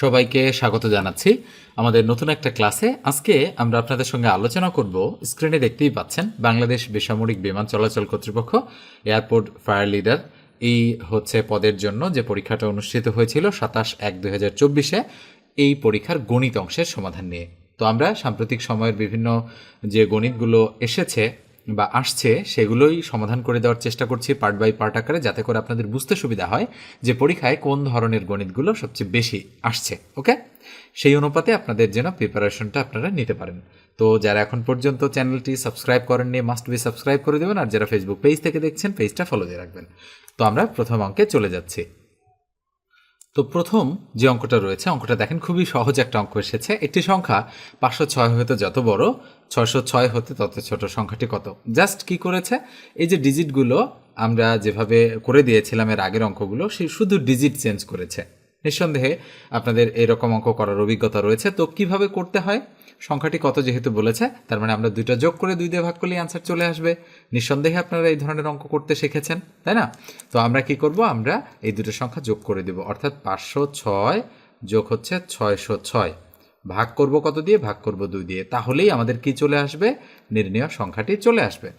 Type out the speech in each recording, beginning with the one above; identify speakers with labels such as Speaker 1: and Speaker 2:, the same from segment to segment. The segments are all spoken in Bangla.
Speaker 1: সবাইকে স্বাগত জানাচ্ছি আমাদের নতুন একটা ক্লাসে। আজকে আমরা আপনাদের সঙ্গে আলোচনা করব, স্ক্রিনে দেখতেই পাচ্ছেন, বাংলাদেশ বেসামরিক বিমান চলাচল কর্তৃপক্ষ, এয়ারপোর্ট ফায়ার লিডার। এই হচ্ছে পদের জন্য যে পরীক্ষাটা অনুষ্ঠিত হয়েছিল সাতাশ এক দুই হাজার চব্বিশে। এই পরীক্ষার গণিত অংশের সমাধান নিয়ে। তো আমরা সাম্প্রতিক সময়ের বিভিন্ন যে গণিতগুলো এসেছে বা আসছে, সেগুলোই সমাধান করে দেওয়ার চেষ্টা করছি পার্ট বাই পার্ট আকারে যাতে করে আপনাদের বুঝতে সুবিধা হয় যে পরীক্ষায় কোন ধরনের গণিতগুলো সবচেয়ে বেশি আসছে ওকে সেই অনুপাতে আপনাদের যেন প্রিপারেশনটা আপনারা নিতে পারেন। তো যারা এখন পর্যন্ত চ্যানেলটি সাবস্ক্রাইব করেননি মাস্ট বি সাবস্ক্রাইব করে দেবেন, আর যারা ফেসবুক পেজ থেকে দেখছেন পেজটা ফলো দিয়ে রাখবেন। তো আমরা প্রথম অঙ্কে চলে যাচ্ছি। তো প্রথম যে অঙ্কটা রয়েছে, অঙ্কটা দেখেন খুবই সহজ একটা অঙ্ক এসেছে। একটি সংখ্যা পাঁচশো ছয় হতে যত বড়, ছয়শো ছয় হতে তত ছোট। সংখ্যাটি কত? জাস্ট কি করেছে? এই যে ডিজিটগুলো আমরা যেভাবে করে দিয়েছিলাম এর আগের অঙ্কগুলো, সে শুধু ডিজিট চেঞ্জ করেছে। নিঃসন্দেহে আপনাদের এরকম অঙ্ক করার অভিজ্ঞতা রয়েছে। তো কীভাবে করতে হয়? সংখ্যাটি কত যেহেতু বলেছে, তার মানে আমরা দুইটা যোগ করে দুই দিয়ে ভাগ করলে আনসার চলে আসবে। নিঃসন্দেহে আপনারা এই ধরনের অঙ্ক করতে শিখেছেন, তাই না? তো আমরা কি করব? আমরা এই দুটো সংখ্যা যোগ করে দেব। অর্থাৎ পাঁচশো ছয় যোগ হচ্ছে ছয়শো ছয়। ভাগ করব কত দিয়ে? ভাগ করব দুই দিয়ে। তাহলেই আমাদের কি চলে আসবে? নির্ণয় সংখ্যাটি চলে আসবে।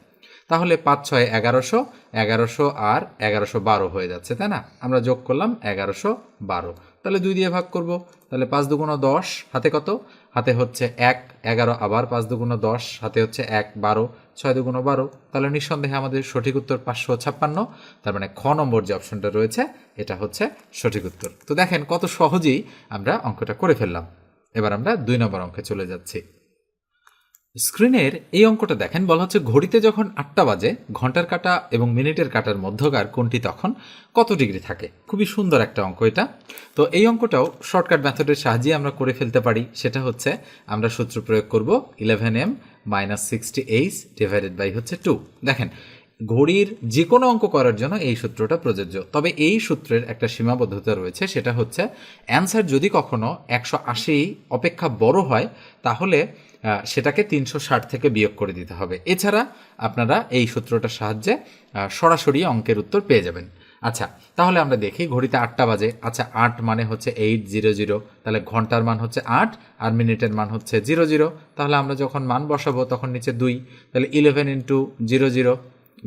Speaker 1: তাহলে পাঁচ ছয় এগারোশো এগারোশো আর এগারোশো বারো হয়ে যাচ্ছে, তাই না? আমরা যোগ করলাম এগারোশো বারো। তাহলে দুই দিয়ে ভাগ করব। তাহলে পাঁচ দুগুণ দশ, হাতে কত? হাতে হচ্ছে এক, এগারো আবার পাঁচ দুগুণ দশ, হাতে হচ্ছে এক, বারো, ছয় দুগুণ বারো। তাহলে নিঃসন্দেহে আমাদের সঠিক উত্তর পাঁচশো ছাপ্পান্ন। তার মানে খ নম্বর যে অপশনটা রয়েছে, এটা হচ্ছে সঠিক উত্তর। তো দেখেন কত সহজেই আমরা অঙ্কটা করে ফেললাম। এবার আমরা দুই নম্বর অঙ্কে চলে যাচ্ছি। স্ক্রিনের এই অঙ্কটা দেখেন, বলা হচ্ছে ঘড়িতে যখন আটটা বাজে, ঘণ্টার কাটা এবং মিনিটের কাটার মধ্যকার কোনটি তখন কত ডিগ্রি থাকে? খুবই সুন্দর একটা অঙ্ক এটা। তো এই অঙ্কটাও শর্টকাট মেথডের সাহায্যে আমরা করে ফেলতে পারি। সেটা হচ্ছে আমরা সূত্র প্রয়োগ করব eleven M minus sixty H divided by হচ্ছে টু দেখেন, ঘড়ির যে কোনো অঙ্ক করার জন্য এই সূত্রটা প্রযোজ্য। তবে এই সূত্রের একটা সীমাবদ্ধতা রয়েছে, সেটা হচ্ছে অ্যান্সার যদি কখনো একশো আশি অপেক্ষা বড় হয়, তাহলে সেটাকে তিনশো ষাট থেকে বিয়োগ করে দিতে হবে। এছাড়া আপনারা এই সূত্রটার সাহায্যে সরাসরি অঙ্কের উত্তর পেয়ে যাবেন। আচ্ছা তাহলে আমরা দেখি, ঘড়িতে আটটা বাজে। আচ্ছা আট মানে হচ্ছে এইট জিরো জিরো তাহলে ঘণ্টার মান হচ্ছে আট, আর মিনিটের মান হচ্ছে জিরো জিরো তাহলে আমরা যখন মান বসাবো, তখন নিচে দুই। তাহলে ইলেভেন ইন্টু জিরো জিরো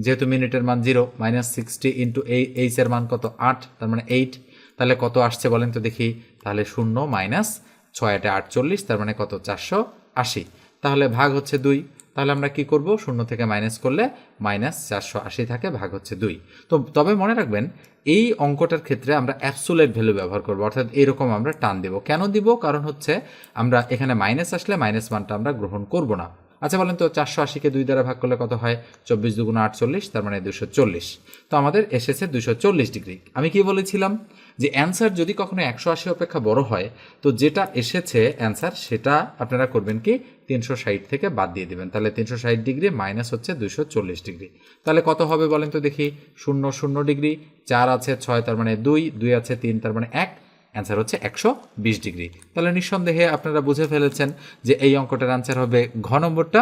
Speaker 1: যেহেতু মিনিটের মান জিরো মাইনাস সিক্সটি ইন্টু এই এইচের মান কত? আট, তার মানে এইট তাহলে কত আসছে বলেন তো দেখি। তাহলে শূন্য মাইনাস ছয় আটে আটচল্লিশ, তার মানে কত? চারশো। আশি। তাহলে ভাগ হচ্ছে দুই। তাহলে আমরা কি করব? শূন্য থেকে মাইনাস করলে মাইনাস চারশো আশি থাকে, ভাগ হচ্ছে দুই। তো তবে মনে রাখবেন, এই অঙ্কটার ক্ষেত্রে আমরা অ্যাবসোলেট ভ্যালু ব্যবহার করব। অর্থাৎ এরকম আমরা টান দেব। কেন দিব? কারণ হচ্ছে আমরা এখানে মাইনাস আসলে মাইনাস মানটা আমরা গ্রহণ করব না। আচ্ছা বলেন তো, চারশো আশিকে দুই দ্বারা ভাগ করলে কত হয়? চব্বিশ দুগুণ আটচল্লিশ, তার মানে দুশো চল্লিশ। তো আমাদের এসেছে দুশো চল্লিশ ডিগ্রি। আমি কি বলেছিলাম? যে অ্যান্সার যদি কখনো একশো আশি অপেক্ষা বড় হয়, তো যেটা এসেছে অ্যান্সার, সেটা আপনারা করবেন কি, তিনশো ষাট থেকে বাদ দিয়ে দেবেন। তাহলে তিনশো ষাট ডিগ্রি মাইনাস হচ্ছে দুশো চল্লিশ ডিগ্রি। তাহলে কত হবে বলেন তো দেখি, শূন্য শূন্য ডিগ্রি, চার আছে ছয়, তার মানে দুই দুই আছে তিন, তার মানে এক, অ্যান্সার হচ্ছে একশো বিশ ডিগ্রি। তাহলে নিঃসন্দেহে আপনারা বুঝে ফেলেছেন যে এই অঙ্কটার অ্যান্সার হবে ঘ নম্বরটা।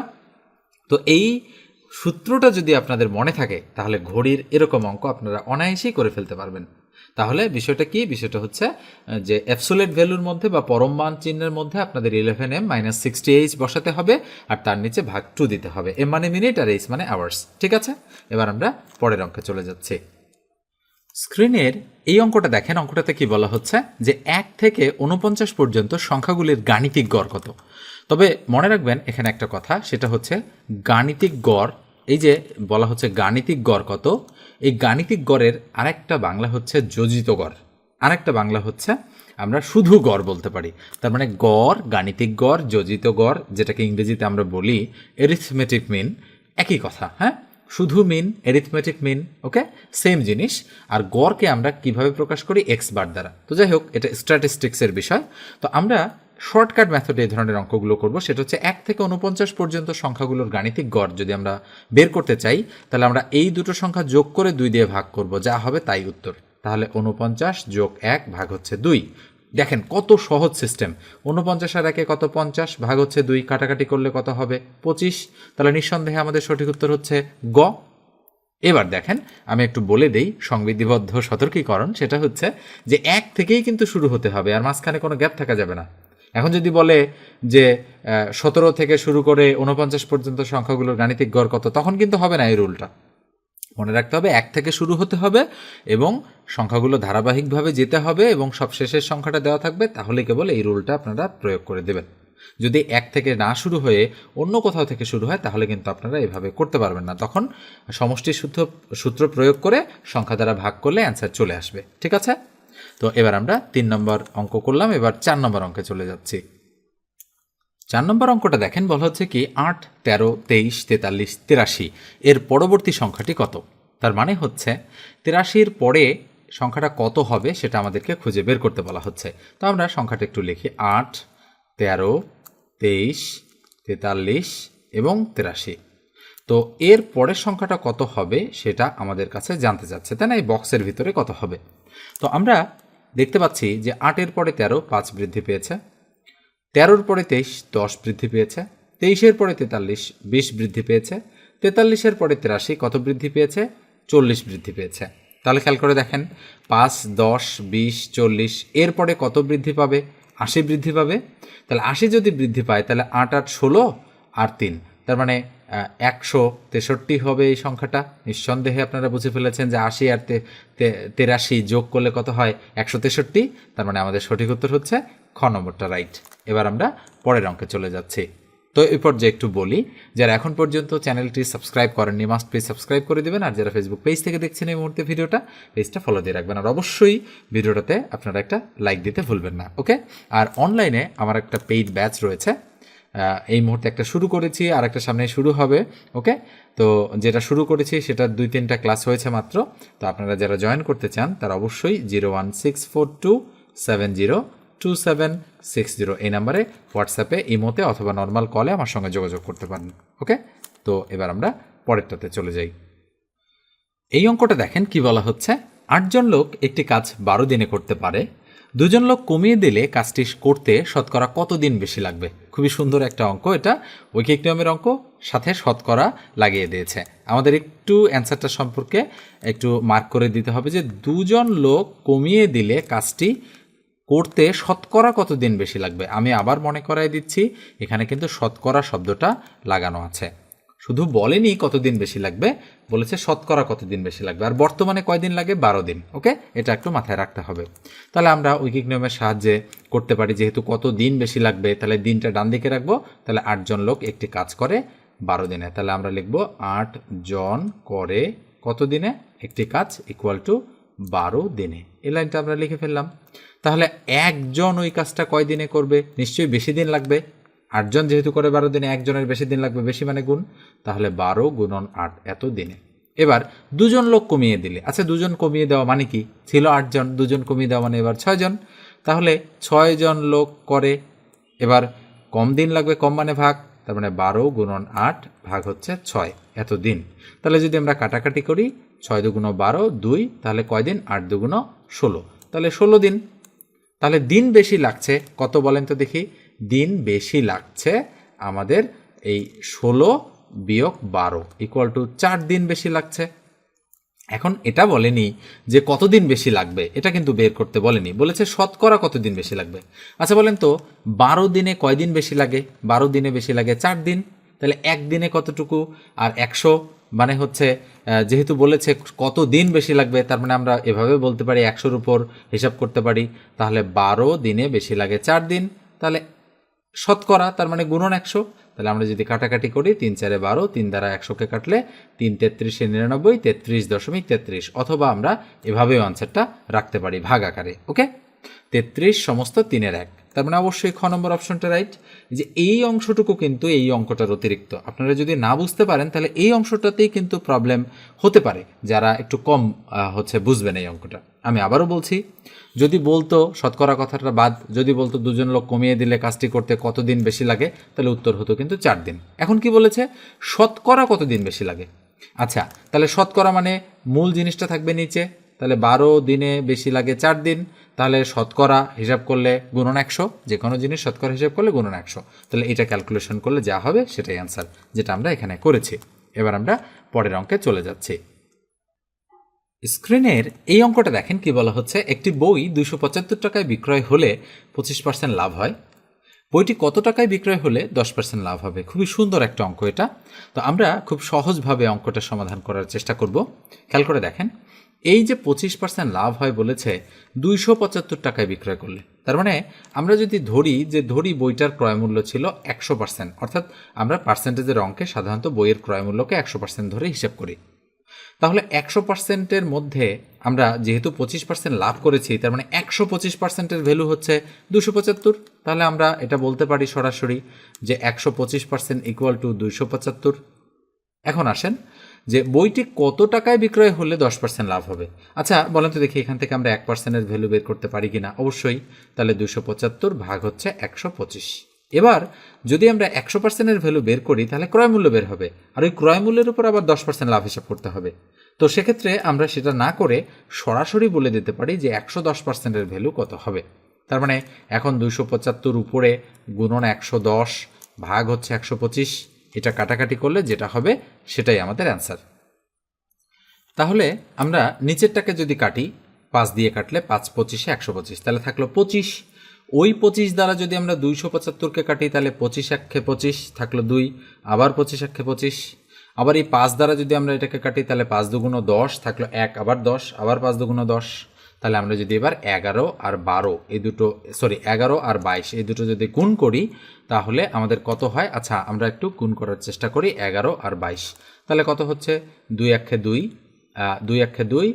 Speaker 1: তো এই সূত্রটা যদি আপনাদের মনে থাকে, তাহলে ঘড়ির এরকম অঙ্ক আপনারা অনায়াসেই করে ফেলতে পারবেন। তাহলে বিষয়টা কি? বিষয়টা হচ্ছে যে অ্যাবসোলেট ভ্যালুর মধ্যে বা পরম মান চিহ্নের মধ্যে আপনাদের eleven M minus sixty H বসাতে হবে আর তার নিচে ভাগ টু দিতে হবে। এম মানে মিনিট আর এইচ মানে আওয়ার্স ঠিক আছে? এবার আমরা পরের অঙ্কে চলে যাচ্ছি। স্ক্রিনের এই অঙ্কটা দেখেন, অঙ্কটাতে কি বলা হচ্ছে? যে এক থেকে উনপঞ্চাশ পর্যন্ত সংখ্যাগুলির গাণিতিক গড় কত? তবে মনে রাখবেন, এখানে একটা কথা, সেটা হচ্ছে গাণিতিক গড়, এই যে বলা হচ্ছে গাণিতিক গড় কত? এই গাণিতিক গড়ের আরেকটা বাংলা হচ্ছে যোজিত গড়। আরেকটা বাংলা হচ্ছে আমরা শুধু গড় বলতে পারি। তার মানে গড়, গাণিতিক গড়, যোজিত গড়, যেটাকে ইংরেজিতে আমরা বলি এরিথমেটিক মিন একই কথা হ্যাঁ? শুধু মিন এরিথমেটিক মিন ওকে সেম জিনিস। আর গড়কে আমরা কীভাবে প্রকাশ করি? এক্স বার দ্বারা। তো যাই হোক, এটা স্ট্যাটিস্টিক্সের বিষয়। তো আমরা শর্টকাট মেথডে এই ধরনের অঙ্কগুলো করব। সেটা হচ্ছে এক থেকে উনপঞ্চাশ পর্যন্ত সংখ্যাগুলোর গাণিতিক গড় যদি আমরা বের করতে চাই, তাহলে আমরা এই দুটো সংখ্যা যোগ করে দুই দিয়ে ভাগ করব। যা হবে তাই উত্তর। তাহলে উনপঞ্চাশ যোগ এক ভাগ হচ্ছে দুই। দেখেন কত সহজ সিস্টেম উনপঞ্চাশ আর একে কত পঞ্চাশ? ভাগ হচ্ছে দুই। কাটাকাটি করলে কত হবে? পঁচিশ। তাহলে নিঃসন্দেহে আমাদের সঠিক উত্তর হচ্ছে গ। এবার দেখেন, আমি একটু বলে দেই, সংবিধিবদ্ধ সতর্কীকরণ সেটা হচ্ছে যে এক থেকেই কিন্তু শুরু হতে হবে, আর মাঝখানে কোনো গ্যাপ থাকা যাবে না। এখন যদি বলে যে সতেরো থেকে শুরু করে উনপঞ্চাশ পর্যন্ত সংখ্যাগুলোর গাণিতিক গড় কত, তখন কিন্তু হবে না এই রুলটা। মনে রাখতে হবে, এক থেকে শুরু হতে হবে এবং সংখ্যাগুলো ধারাবাহিকভাবে যেতে হবে এবং সব শেষের সংখ্যাটা দেওয়া থাকবে, তাহলে কেবল এই রুলটা আপনারা প্রয়োগ করে দেবেন। যদি এক থেকে না শুরু হয়ে অন্য কোথাও থেকে শুরু হয়, তাহলে কিন্তু আপনারা এভাবে করতে পারবেন না। তখন সমষ্টি সূত্র সূত্র প্রয়োগ করে সংখ্যা দ্বারা ভাগ করলে অ্যান্সার চলে আসবে। ঠিক আছে? তো এবার আমরা তিন নম্বর অঙ্ক করলাম, এবার চার নম্বর অঙ্কে চলে যাচ্ছি। চার নম্বর অঙ্কটা দেখেন, বলা হচ্ছে কি, আট, তেরো, তেইশ, তেতাল্লিশ, তিরাশি। এর পরবর্তী সংখ্যাটি কত? তার মানে হচ্ছে, তিরাশির পরে সংখ্যাটা কত হবে সেটা আমাদেরকে খুঁজে বের করতে বলা হচ্ছে। তো আমরা সংখ্যাটা একটু লিখি, আট, তেরো, তেইশ, তেতাল্লিশ এবং তিরাশি। তো এর পরের সংখ্যাটা কত হবে সেটা আমাদের কাছে জানতে চাচ্ছে, তাই না? এই বক্সের ভিতরে কত হবে? তো আমরা দেখতে পাচ্ছি যে আটের পরে তেরো, পাঁচ বৃদ্ধি পেয়েছে। তেরোর পরে তেইশ, দশ বৃদ্ধি পেয়েছে। তেইশের পরে তেতাল্লিশ, বিশ বৃদ্ধি পেয়েছে। তেতাল্লিশের পরে তিরাশি, কত বৃদ্ধি পেয়েছে? চল্লিশ বৃদ্ধি পেয়েছে। তাহলে খেয়াল করে দেখেন, পাঁচ, দশ, বিশ, চল্লিশ এরপরে কত বৃদ্ধি পাবে? আশি বৃদ্ধি পাবে। তাহলে আশি যদি বৃদ্ধি পায়, তাহলে আট আট, ষোলো, আর তিন। তার মানে একশো তেষট্টি হবে এই সংখ্যাটা। নিঃসন্দেহে আপনারা বুঝে ফেলেছেন যে আশি আর তেরাশি যোগ করলে কত হয়? একশো তেষট্টি। তার মানে আমাদের সঠিক উত্তর হচ্ছে খ নম্বরটা রাইট। এবার আমরা পরের অঙ্কে চলে যাচ্ছি। তো এই পর্যায়ে একটু বলি, যারা এখন পর্যন্ত চ্যানেলটি সাবস্ক্রাইব করেননি মাস্ট প্লিজ সাবস্ক্রাইব করে দেবেন। আর যারা ফেসবুক পেজ থেকে দেখছেন এই মুহূর্তে ভিডিওটা পেজটা ফলো দিয়ে রাখবেন। আর অবশ্যই ভিডিওটাতে আপনারা একটা লাইক দিতে ভুলবেন না ওকে আর অনলাইনে আমার একটা পেইড ব্যাচ রয়েছে। এই মুহূর্তে একটা শুরু করেছি আর একটা সামনে শুরু হবে ওকে তো যেটা শুরু করেছি সেটা দুই তিনটা ক্লাস হয়েছে মাত্র, তো আপনারা যারা জয়েন করতে চান তারা অবশ্যই zero one six four two seven zero two seven six zero এই নাম্বারে হোয়াটসঅ্যাপে ইমোতে অথবা নর্মাল কলে আমার সঙ্গে যোগাযোগ করতে পারেন ওকে তো এবার আমরা পরেরটাতে চলে যাই। এই অঙ্কটা দেখেন কি বলা হচ্ছে? আটজন লোক একটি কাজ বারো দিনে করতে পারে দুজন লোক কমিয়ে দিলে কাজটি করতে শতকরা কত দিন বেশি লাগবে? খুবই সুন্দর একটা অঙ্ক এটা। ঐকিক নিয়মের অঙ্ক সাথে শতকরা লাগিয়ে দিয়েছে। আমাদের একটু অ্যান্সারটা সম্পর্কে একটু মার্ক করে দিতে হবে যে দুজন লোক কমিয়ে দিলে কাজটি করতে শতকরা কতদিন বেশি লাগবে? আমি আবার মনে করাই দিচ্ছি, এখানে কিন্তু শতকরা শব্দটা লাগানো আছে। শুধু বলেনি কতদিন বেশি লাগবে, বলেছে শতকরা কতদিন বেশি লাগবে। আর বর্তমানে কয়দিন লাগে? বারো দিন, ওকে? এটা একটু মাথায় রাখতে হবে। তাহলে আমরা ঐকিক নিয়মের সাহায্যে করতে পারি, যেহেতু কত দিন বেশি লাগবে, তাহলে দিনটা ডান দিকে রাখব, তাহলে আটজন লোক একটি কাজ করে বারো দিনে। তাহলে আমরা লিখব আট জন করে কত দিনে একটি কাজ ইকুয়াল টু বারো দিনে। এই লাইনটা আমরা লিখে ফেললাম। তাহলে একজন ওই কাজটা কয় দিনে করবে? নিশ্চয়ই বেশি দিন লাগবে। আটজন যেহেতু করে বারো দিনে, একজনের বেশি দিন লাগবে, বেশি মানে গুণ। তাহলে বারো গুণন আট এত দিনে। এবার দুজন লোক কমিয়ে দিলে। আচ্ছা দুজন কমিয়ে দেওয়া মানে কি? ছিল আটজন, দুজন কমিয়ে দেওয়া মানে এবার ছয়জন। তাহলে ছয়জন লোক করে এবার কম দিন লাগবে, কম মানে ভাগ। তার মানে বারো গুণন আট ভাগ হচ্ছে ছয় এত দিন। তাহলে যদি আমরা কাটাকাটি করি, ছয় দুগুণ বারো, দুই, তাহলে কয় দিন? আট দুগুণ ষোলো। তাহলে ষোলো দিন। তাহলে দিন বেশি লাগছে। কত বলেন তো দেখি। দিন বেশি লাগছে আমাদের এই ষোলো বিয়োগ বারো ইকুয়াল টু চার দিন বেশি লাগছে। এখন এটা বলেনি যে কতদিন বেশি লাগবে, এটা কিন্তু বের করতে বলেনি। বলেছে শতকরা কতদিন বেশি লাগবে। আচ্ছা বলেন তো, বারো দিনে কয় দিন বেশি লাগে? বারো দিনে বেশি লাগে চার দিন। তাহলে একদিনে কতটুকু? আর একশো মানে হচ্ছে যেহেতু বলেছে কত দিন বেশি লাগবে, তার মানে আমরা এভাবে বলতে পারি, একশোর উপর হিসাব করতে পারি। তাহলে বারো দিনে বেশি লাগে চার দিন। তাহলে শতকরা, তার মানে গুণন একশো। তাহলে আমরা যদি কাটাকাটি করি, তিন চারে বারো, তিন দ্বারা একশোকে কাটলে তিন তেত্রিশে নিরানব্বই, তেত্রিশ দশমিক তেত্রিশ। অথবা আমরা এভাবেও আনসারটা রাখতে পারি ভাগ আকারে ওকে তেত্রিশ সমস্ত তিনের এক। তার মানে অবশ্যই খ নম্বর অপশনটা রাইট যে এই অংশটুকু কিন্তু এই অঙ্কটার অতিরিক্ত। আপনারা যদি না বুঝতে পারেন, তাহলে এই অংশটাতেই কিন্তু প্রবলেম হতে পারে, যারা একটু কম হচ্ছে বুঝবেন এই অঙ্কটা। আমি আবারও বলছি যদি বলতো শতকরা কথাটা বাদ, যদি বলতো দুজন লোক কমিয়ে দিলে কাজটি করতে কতদিন বেশি লাগে, তাহলে উত্তর হতো কিন্তু চার দিন। এখন কি বলেছে? শতকরা কতদিন বেশি লাগে? আচ্ছা তাহলে শতকরা মানে মূল জিনিসটা থাকবে নিচে, তাহলে বারো দিনে বেশি লাগে চার দিন, তাহলে শতকরা হিসাব করলে গুণন একশো যে কোনো জিনিস শতকরা হিসাব করলে গুণন একশো। তাহলে এটা ক্যালকুলেশন করলে যা হবে সেটাই অ্যান্সার যেটা আমরা এখানে করেছি। এবার আমরা পরের অঙ্কে চলে যাচ্ছি। স্ক্রিনের এই অঙ্কটা দেখেন কি বলা হচ্ছে, একটি বই দুইশো পঁচাত্তর টাকায় বিক্রয় হলে পঁচিশ পার্সেন্ট লাভ হয়। বইটি কত টাকায় বিক্রয় হলে দশ পার্সেন্ট লাভ হবে? খুবই সুন্দর একটা অঙ্ক এটা। তো আমরা খুব সহজভাবে অঙ্কটা সমাধান করার চেষ্টা করব। খেয়াল করে দেখেন, এই যে পঁচিশ পার্সেন্ট লাভ হয় বলেছে, দুইশো পঁচাত্তর টাকায় বিক্রয় করলে। তার মানে আমরা যদি ধরি যে ধরি বইটার ক্রয় মূল্য ছিল একশো পার্সেন্ট, অর্থাৎ আমরা পার্সেন্টেজের অঙ্কে সাধারণত বইয়ের ক্রয় মূল্যকে একশো পার্সেন্ট ধরে হিসেব করি। তাহলে একশো পার্সেন্টের মধ্যে আমরা যেহেতু পঁচিশ পার্সেন্ট লাভ করেছি, তার মানে একশো পঁচিশ পার্সেন্টের ভ্যালু হচ্ছে দুশো পঁচাত্তর। তাহলে আমরা এটা বলতে পারি সরাসরি যে একশো পঁচিশ পার্সেন্ট ইকুয়াল টু দুইশো পঁচাত্তর। এখন আসেন যে বইটি কত টাকায় বিক্রয় হলে দশ পার্সেন্ট লাভ হবে? আচ্ছা বলেন তো দেখি এখান থেকে আমরা এক পার্সেন্টের ভ্যালু বের করতে পারি কিনা। অবশ্যই, তাহলে দুশো পঁচাত্তর ভাগ হচ্ছে একশো পঁচিশ। এবার যদি আমরা একশো পার্সেন্টের ভ্যালু বের করি, তাহলে ক্রয় মূল্য বের হবে। আর ওই ক্রয় মূল্যের উপর আবার দশ পার্সেন্ট লাভ হিসাব করতে হবে। তো সেক্ষেত্রে আমরা সেটা না করে সরাসরি বলে দিতে পারি যে একশো দশ পার্সেন্টের ভ্যালু কত হবে। তার মানে এখন দুইশো পঁচাত্তর উপরে গুণন একশো দশ ভাগ হচ্ছে একশো পঁচিশ। এটা কাটাকাটি করলে যেটা হবে সেটাই আমাদের অ্যান্সার তাহলে আমরা নিচেরটাকে যদি কাটি, পাঁচ দিয়ে কাটলে পাঁচ পঁচিশে একশো পঁচিশ। তাহলে থাকল পঁচিশ। ওই পঁচিশ দ্বারা যদি আমরা দুইশো পঁচাত্তরকে কাটি, তাহলে পঁচিশ একে পঁচিশ থাকল দুই, আবার পঁচিশ একে পঁচিশ, আবার এই পাঁচ দ্বারা যদি আমরা এটাকে কাটি, তাহলে পাঁচ দুগুণ দশ থাকল এক, আবার দশ, আবার পাঁচ দুগুণ দশ। তাহলে আমরা যদি এবার এগারো আর বারো, এই দুটো সরি এগারো আর বাইশ, এই দুটো যদি গুণ করি, তাহলে আমাদের কত হয়? আচ্ছা আমরা একটু গুণ করার চেষ্টা করি, এগারো আর বাইশ। তাহলে কত হচ্ছে? দুই একে দুই দুই একে দুই,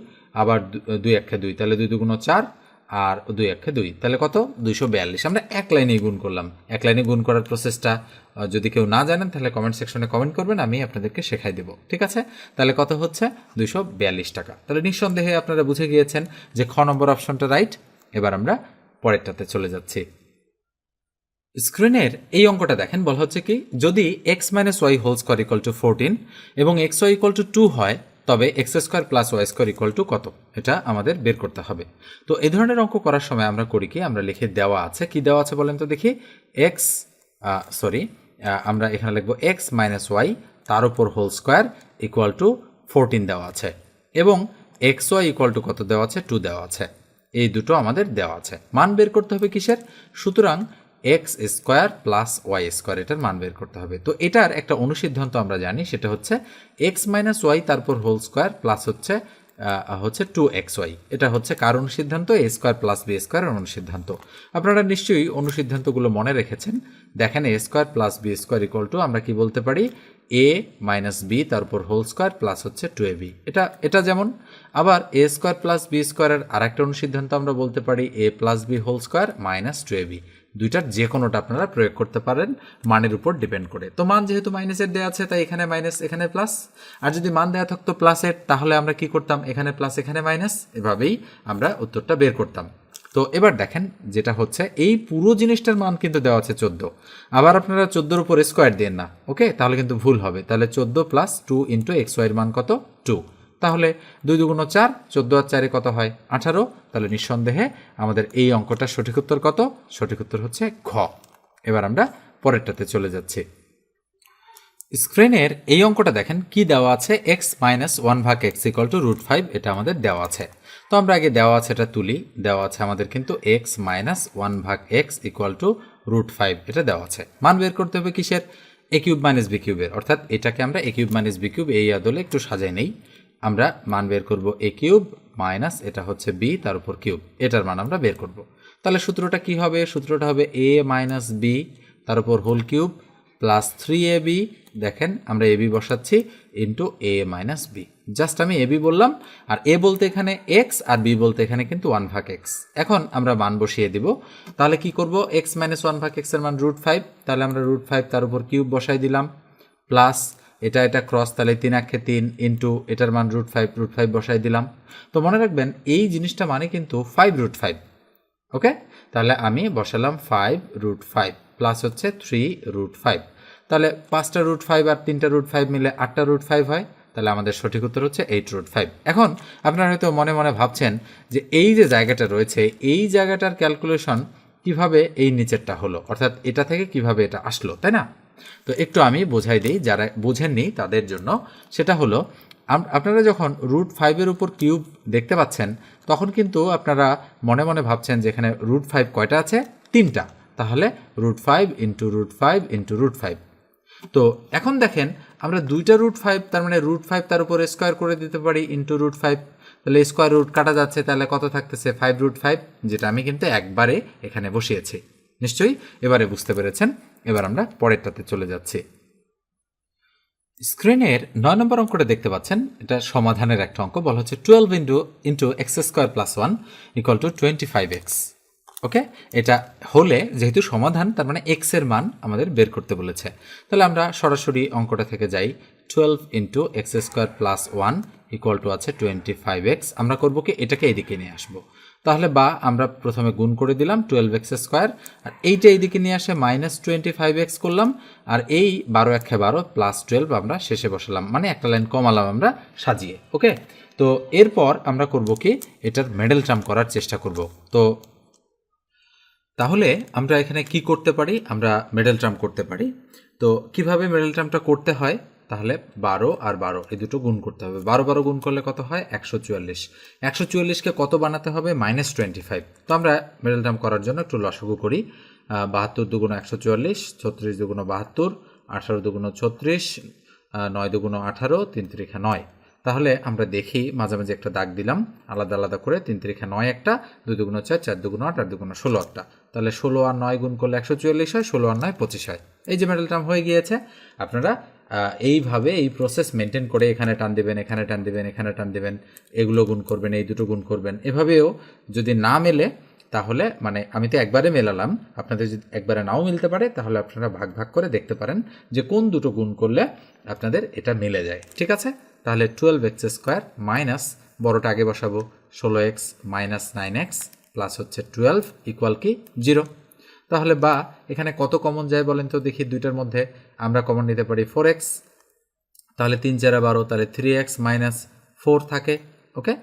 Speaker 1: আবার দুই একে দুই, তাহলে দুই দুগুণ চার আর দুই একে দুই। তাহলে কত? দুইশো বিয়াল্লিশ। আমরা এক লাইনেই গুণ করলাম। এক লাইনে গুণ করার প্রসেসটা যদি কেউ না জানেন, তাহলে কমেন্ট সেকশনে কমেন্ট করবেন, আমি আপনাদেরকে শেখাই দেবো। ঠিক আছে? তাহলে কত হচ্ছে? দুইশো বিয়াল্লিশ টাকা। তাহলে নিঃসন্দেহে আপনারা বুঝে গিয়েছেন যে খ নম্বর অপশনটা রাইট এবার আমরা পরেরটাতে চলে যাচ্ছি। স্ক্রিনের এই অঙ্কটা দেখেন, বলা হচ্ছে কি, যদি X minus Y whole square equal to fourteen এবং X Y equal to two হয় তবে X square plus Y square equal to কত? এটা আমাদের বের করতে হবে। তো এই ধরনের অঙ্ক করার সময় আমরা করি কি? আমরা লিখে দেওয়া আছে। কি দেওয়া আছে বলেন তো দেখি? এক্স সরি আমরা এখানে লিখব এক্স মাইনাস ওয়াই তার উপর whole square equal to fourteen দেওয়া আছে। এবং এক্স ওয়াই ইকুয়াল টু কত দেওয়া আছে? টু দেওয়া আছে। এই দুটো আমাদের দেওয়া আছে। মান বের করতে হবে কিসের? সুতরাং X square plus Y square, এটার মান বের করতে হবে। তো এটার একটা অনুসিদ্ধান্ত আমরা জানি, সেটা হচ্ছে এক্স মাইনাস ওয়াই তারপর হোল স্কোয়ার প্লাস হচ্ছে হচ্ছে টু এক্স ওয়াই এটা হচ্ছে কার অনুসিদ্ধান্ত? এ স্কোয়ার প্লাস বি স্কোয়ারের অনুসিদ্ধান্ত। আপনারা নিশ্চয়ই অনুসিদ্ধান্তগুলো মনে রেখেছেন। দেখেন A square plus B square equal to আমরা কি বলতে পারি? এ মাইনাস বি তারপর হোল স্কোয়ার প্লাস হচ্ছে টু এ বি এটা এটা যেমন, আবার এ স্কোয়ার প্লাস বি স্কোয়ারের আরেকটা অনুসিদ্ধান্ত আমরা বলতে পারি A plus B whole square minus two A B দুইটার যে কোনোটা আপনারা প্রয়োগ করতে পারেন, মানের উপর ডিপেন্ড করে। তো মান যেহেতু মাইনাসের দেওয়া আছে, তাই এখানে মাইনাস এখানে প্লাস আর যদি মান দেওয়া থাকতো প্লাসের তাহলে আমরা কি করতাম? এখানে প্লাস এখানে মাইনাস এভাবেই আমরা উত্তরটা বের করতাম। তো এবার দেখেন যেটা হচ্ছে, এই পুরো জিনিসটার মান কিন্তু দেওয়া আছে চোদ্দ। আবার আপনারা চোদ্দোর উপর স্কোয়ার দেন না ওকে তাহলে কিন্তু ভুল হবে। তাহলে চোদ্দ প্লাস টু ইন্টু এক্স ওয়াইয়ের মান কত? টু তাহলে দুই দুগুণ চার, চোদ্দ আর চারে কত হয়? আঠারো। তাহলে নিঃসন্দেহে আমাদের এই অঙ্কটার সঠিক উত্তর কত? সঠিক উত্তর হচ্ছে ঘ। এবার আমরা পরেরটাতে চলে যাচ্ছি। স্ক্রিনের এই অঙ্কটা দেখেন কি দেওয়া আছে? এক্স মাইনাস ওয়ান ভাগ X equal to root five এটা আমাদের দেওয়া আছে। তো আমরা আগে দেওয়া আছে এটা তুলি। দেওয়া আছে আমাদের কিন্তু এক্স মাইনাস ওয়ান ভাগ x equal to root five এটা দেওয়া আছে। মান বের করতে হবে কিসের? এ কিউব মাইনাস বি কিউবের অর্থাৎ এটাকে আমরা a cube minus b cube এই আদলে একটু সাজাই নেই। আমরা মান বের করব এ কিউব মাইনাস এটা হচ্ছে বি তার উপর কিউব। এটার মান আমরা বের করব। তাহলে সূত্রটা কি হবে? সূত্রটা হবে এ মাইনাস বি তার উপর whole cube plus three a b দেখেন, আমরা এ বি বসাচ্ছি into a minus b just আমি এ বি বললাম, আর এ বলতে এখানে এক্স আর বি বলতে এখানে কিন্তু ওয়ান ভাগ এক্স এখন আমরা মান বসিয়ে দিব। তাহলে কি করব? এক্স মাইনাস ওয়ান ভাগ এক্সের মান রুট ফাইভ তাহলে আমরা রুট ফাইভ তার উপর কিউব বসাই দিলাম প্লাস এটা এটা ক্রস তাহলে তিন আক্ষে তিন ইন্টু এটার মান রুট ফাইভ রুট ফাইভ বসাই দিলাম। তো মনে রাখবেন, এই জিনিসটা মানে কিন্তু ফাইভ রুট ফাইভ ওকে তাহলে আমি বসালাম ফাইভ রুট ফাইভ প্লাস হচ্ছে থ্রি রুট ফাইভ তাহলে পাঁচটা রুট ফাইভ আর তিনটা রুট ফাইভ মিলে আটটা রুট ফাইভ হয়, তাহলে আমাদের সঠিক উত্তর হচ্ছে এইট রুট ফাইভ এখন আপনারা হয়তো মনে মনে ভাবছেন যে এই যে জায়গাটা রয়েছে, এই জায়গাটার ক্যালকুলেশন কীভাবে এই নিচেরটা হলো? অর্থাৎ এটা থেকে কীভাবে এটা আসলো, তাই না? তো একটু আমি বোঝাই দিই, যারা বোঝেননি তাদের জন্য। সেটা হলো আপনারা যখন রুট ফাইভের উপর কিউব দেখতে পাচ্ছেন, তখন কিন্তু আপনারা মনে মনে ভাবছেন যে এখানে রুট ফাইভ কয়টা আছে? তিনটা। তাহলে root five into root five into root five. তো এখন দেখেন, আমরা দুইটা রুট ফাইভ, তার মানে রুট ফাইভ তার উপর স্কোয়ার করে দিতে পারি ইন্টু রুট ফাইভ। তাহলে স্কোয়ার রুট কাটা যাচ্ছে, তাহলে কত থাকতেছে? ফাইভ রুট ফাইভ, যেটা আমি কিন্তু একবারে এখানে বসিয়েছি। নিশ্চয়ই? এবারে বুঝতে পেরেছেন? এবার আমরা পরেরটাতে চলে যাচ্ছি। স্ক্রিনের নয় নম্বর অঙ্কটা দেখতে পাচ্ছেন, এটা সমাধানের একটা অঙ্ক, বলা হচ্ছে twelve into into x square plus one equal to twenty five x okay এটা হলে যেহেতু সমাধান, তার মানে এক্সের মান আমাদের বের করতে বলেছে। তাহলে আমরা সরাসরি অঙ্কটা থেকে যাই twelve into x square plus one equal to আছে টোয়েন্টি ফাইভ এক্স আমরা করব কি, এটাকে এদিকে নিয়ে আসব। তাহলে বা আমরা প্রথমে গুণ করে দিলাম টুয়েলভ এক্স স্কোয়ার আর এইটা এইদিকে নিয়ে আসে মাইনাস টোয়েন্টি ফাইভ এক্স করলাম, আর এই বারো একে বারো প্লাস টুয়েলভ আমরা শেষে বসালাম মানে একটা লাইন কমালাম আমরা সাজিয়ে ওকে তো এরপর আমরা করব কি? এটার মেডেল টার্ম করার চেষ্টা করব, তো তাহলে আমরা এখানে কি করতে পারি? আমরা মেডেল টার্ম করতে পারি, তো কীভাবে মেডেল টার্মটা করতে হয়? তাহলে বারো আর বারো, এই দুটো গুণ করতে হবে। বারো বারো গুণ করলে কত হয়? একশো চুয়াল্লিশ। একশো চুয়াল্লিশকে কত বানাতে হবে? মাইনাস টোয়েন্টি ফাইভ তো আমরা মেডেল টার্ম করার জন্য একটু লসগু করি। বাহাত্তর দুগুণ একশো চুয়াল্লিশ, ছত্রিশ দুগুণ বাহাত্তর, আঠারো দুগুণ ছত্রিশ নয় দুগুণ আঠারো, তিন তিরিখা নয়। তাহলে আমরা দেখি মাঝামাঝি একটা দাগ দিলাম, আলাদা আলাদা করে তিন তিরিখা নয় একটা, দুই দুগুণ চার চার দুগুণ আট আট দুগুণ ষোলো একটা। তাহলে ষোলো আর নয় গুণ করলে একশো চুয়াল্লিশ হয়, ষোলো আর নয় পঁচিশ হয়। এই যে মেডেল টার্ম হয়ে গিয়েছে, আপনারা এইভাবে এই প্রসেস মেনটেন করে এখানে টান দেবেন, এখানে টান দেবেন, এখানে টান দেবেন, এগুলো গুণ করবেন, এই দুটো গুণ করবেন। এভাবেও যদি না মেলে, তাহলে মানে আমি তো একবারে মেলালাম, আপনাদের যদি একবারে নাও মিলতে পারে, তাহলে আপনারা ভাগ ভাগ করে দেখতে পারেন যে কোন দুটো গুণ করলে আপনাদের এটা মিলে যায়। ঠিক আছে? তাহলে টুয়েলভ এক্স স্কোয়ার মাইনাস বড়টা আগে বসাবো, ষোলো x minus nine x plus হচ্ছে টুয়েলভ ইকুয়াল কি জিরো তাহলে বা এখানে কত কমন যায় বলেন তো দেখি দুইটার মধ্যে। আমরা কমন নিতে পারি ফোর এক্স তাহলে তিন চারা বারো, তাহলে থ্রি এক্স মাইনাস ফোর থাকে ওকে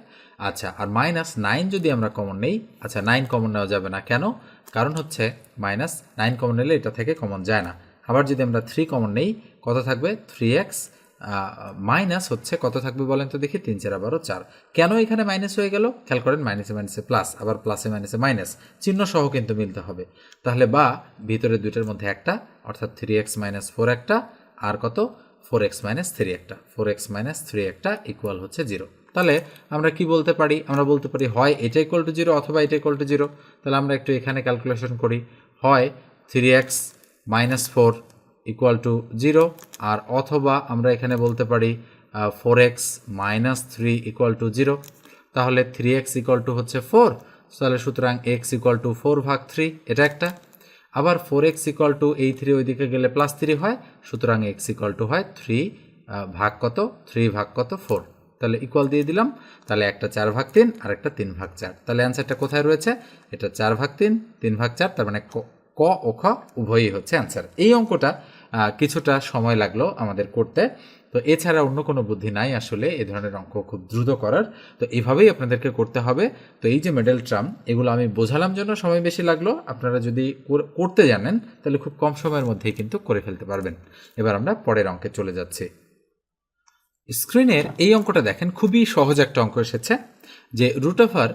Speaker 1: আচ্ছা আর মাইনাস নাইন যদি আমরা কমন নেই আচ্ছা নাইন কমন নেওয়া যাবে না। কেন? কারণ হচ্ছে মাইনাস নাইন কমন নিলে এটা থেকে কমন যায় না। আবার যদি আমরা থ্রি কমন নেই, কত থাকবে? থ্রি এক্স মাইনাস হচ্ছে কত থাকবে বলেন তো দেখি, তিন চার বারো চার। কেন এখানে মাইনাস হয়ে গেল? খেয়াল করেন মাইনাসে মাইনাসে প্লাস আবার প্লাসে মাইনাসে মাইনাস চিহ্ন সহ কিন্তু মিলতে হবে। তাহলে বা ভিতরে দুইটার মধ্যে একটা, অর্থাৎ থ্রি এক্স মাইনাস ফোর একটা, আর কত? ফোর এক্স মাইনাস থ্রি একটা। ফোর এক্স মাইনাস থ্রি একটা ইকুয়াল হচ্ছে জিরো তাহলে আমরা কি বলতে পারি? আমরা বলতে পারি হয় এটা ইকুয়াল টু জিরো অথবা এটা ইকুয়াল টু জিরো তাহলে আমরা একটু এখানে ক্যালকুলেশন করি। হয় three x minus four equal to zero আর অথবা আমরা এখানে বলতে পারি four x minus three equal to zero তাহলে থ্রি এক্স ইকুয়াল টু হচ্ছে ফোর তাহলে সুতরাং এক্স ইকুয়াল টু ফোর ভাগ থ্রি এটা একটা। আবার ফোর এক্স ইকুয়াল টু এই থ্রি ওইদিকে গেলে প্লাস থ্রি হয়, সুতরাং এক্স ইকুয়াল টু হয় থ্রি ভাগ কত? থ্রি ভাগ কত? ফোর তাহলে ইকুয়াল দিয়ে দিলাম, তাহলে একটা চার ভাগ তিন, আর একটা তিন ভাগ চার। তাহলে অ্যান্সারটা কোথায় রয়েছে? এটা চার ভাগ তিন তিন ভাগ চার, তার মানে ক- ও খ উভয়ই হচ্ছে অ্যান্সার এই অঙ্কটা কিছুটা সময় লাগল আমাদের করতে। তো এছাড়া অন্য কোনো বুদ্ধি নাই আসলে, এ ধরনের অঙ্ক খুব দ্রুত করার। তো এইভাবেই আপনাদেরকে করতে হবে। তো এই যে মেডেল ট্রাম, এগুলো আমি বোঝালাম জন্য সময় বেশি লাগল। আপনারা যদি করতে জানেন, তাহলে খুব কম সময়ের মধ্যেই কিন্তু করে ফেলতে পারবেন। এবার আমরা পরের অঙ্কে চলে যাচ্ছি। স্ক্রিনের এই অঙ্কটা দেখেন, খুবই সহজ একটা অঙ্ক এসেছে, যে root over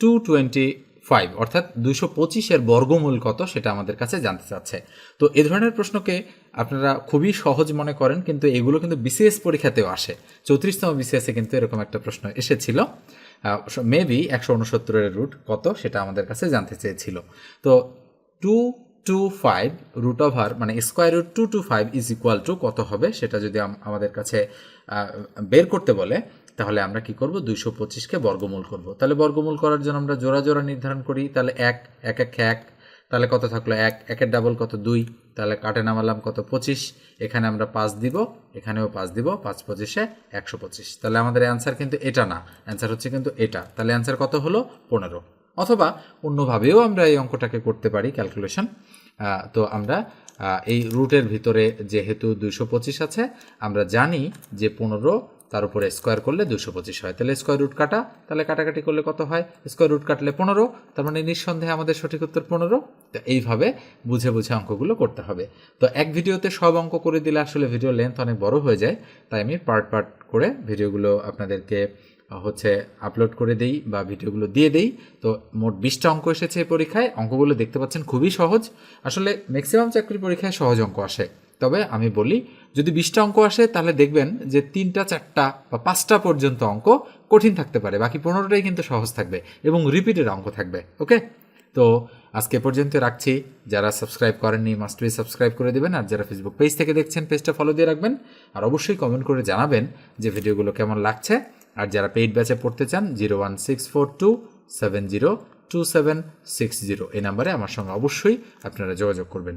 Speaker 1: two twenty five অর্থাৎ দুশো পঁচিশের বর্গমূল কত সেটা আমাদের কাছে জানতে চাচ্ছে। তো এ ধরনের প্রশ্নকে আপনারা খুবই সহজ মনে করেন, কিন্তু এগুলো কিন্তু বিসিএস পরীক্ষাতেও আসে। চৌত্রিশতম বিসিএসে কিন্তু এরকম একটা প্রশ্ন এসেছিল। মেবি একশো উনসত্তরের রুট কত সেটা আমাদের কাছে জানতে চেয়েছিল। তো two two five root over মানে square root two two five is equal to কত হবে সেটা যদি আম- আমাদের কাছে বের করতে বলে তাহলে আমরা কি করব? দুইশো পঁচিশকে বর্গমূল করব। তাহলে বর্গমূল করার জন্য আমরা জোড়া জোড়া নির্ধারণ করি। তাহলে এক এক এক এক, তাহলে কত থাকল এক? একের ডাবল কত দুই? তাহলে কাটে নামালাম কত পঁচিশ? এখানে আমরা পাঁচ দিব, এখানেও পাঁচ দিব, পাঁচ পঁচিশে একশো পঁচিশ। তাহলে আমাদের অ্যান্সার কিন্তু এটা না। অ্যান্সার হচ্ছে কিন্তু এটা। তাহলে অ্যান্সার কত হলো? পনেরো। অথবা অন্যভাবেও আমরা এই অঙ্কটাকে করতে পারি ক্যালকুলেশন তো আমরা এই রুটের ভিতরে যেহেতু দুইশো পঁচিশ আছে, আমরা জানি যে পনেরো তার উপরে স্কোয়ার করলে দুশো পঁচিশ হয়। তাহলে স্কোয়ার রুট কাটা, তাহলে কাটাকাটি করলে কত হয়? স্কোয়ার রুট কাটলে পনেরো, তার মানে নিঃসন্দেহে আমাদের সঠিক উত্তর পনেরো। তো এইভাবে বুঝে বুঝে অঙ্কগুলো করতে হবে। তো এক ভিডিওতে সব অঙ্ক করে দিলে আসলে ভিডিও লেন্থ অনেক বড় হয়ে যায়। তাই আমি পার্ট পার্ট করে ভিডিওগুলো আপনাদেরকে হচ্ছে আপলোড করে দেই বা ভিডিওগুলো দিয়ে দেই। তো মোট বিশটা অঙ্ক এসেছে এই পরীক্ষায়। অঙ্কগুলো দেখতে পাচ্ছেন খুবই সহজ। আসলে ম্যাক্সিমাম চাকরি পরীক্ষায় সহজ অঙ্ক আসে। তবে আমি বলি, যদি বিশটা অঙ্ক আসে, তাহলে দেখবেন যে তিনটা, চারটা বা পাঁচটা পর্যন্ত অঙ্ক কঠিন থাকতে পারে। বাকি পনেরোটাই কিন্তু সহজ থাকবে এবং রিপিটেড অঙ্ক থাকবে, ওকে? তো আজকে পর্যন্ত রাখছি। যারা সাবস্ক্রাইব করেননি মাস্টবি সাবস্ক্রাইব করে দেবেন। আর যারা ফেসবুক পেজ থেকে দেখছেন পেজটা ফলো দিয়ে রাখবেন। আর অবশ্যই কমেন্ট করে জানাবেন যে ভিডিওগুলো কেমন লাগছে। আর যারা পেইড ব্যাচে পড়তে চান zero one six four two seven zero two seven six zero এই নাম্বারে আমার সঙ্গে অবশ্যই আপনারা যোগাযোগ করবেন।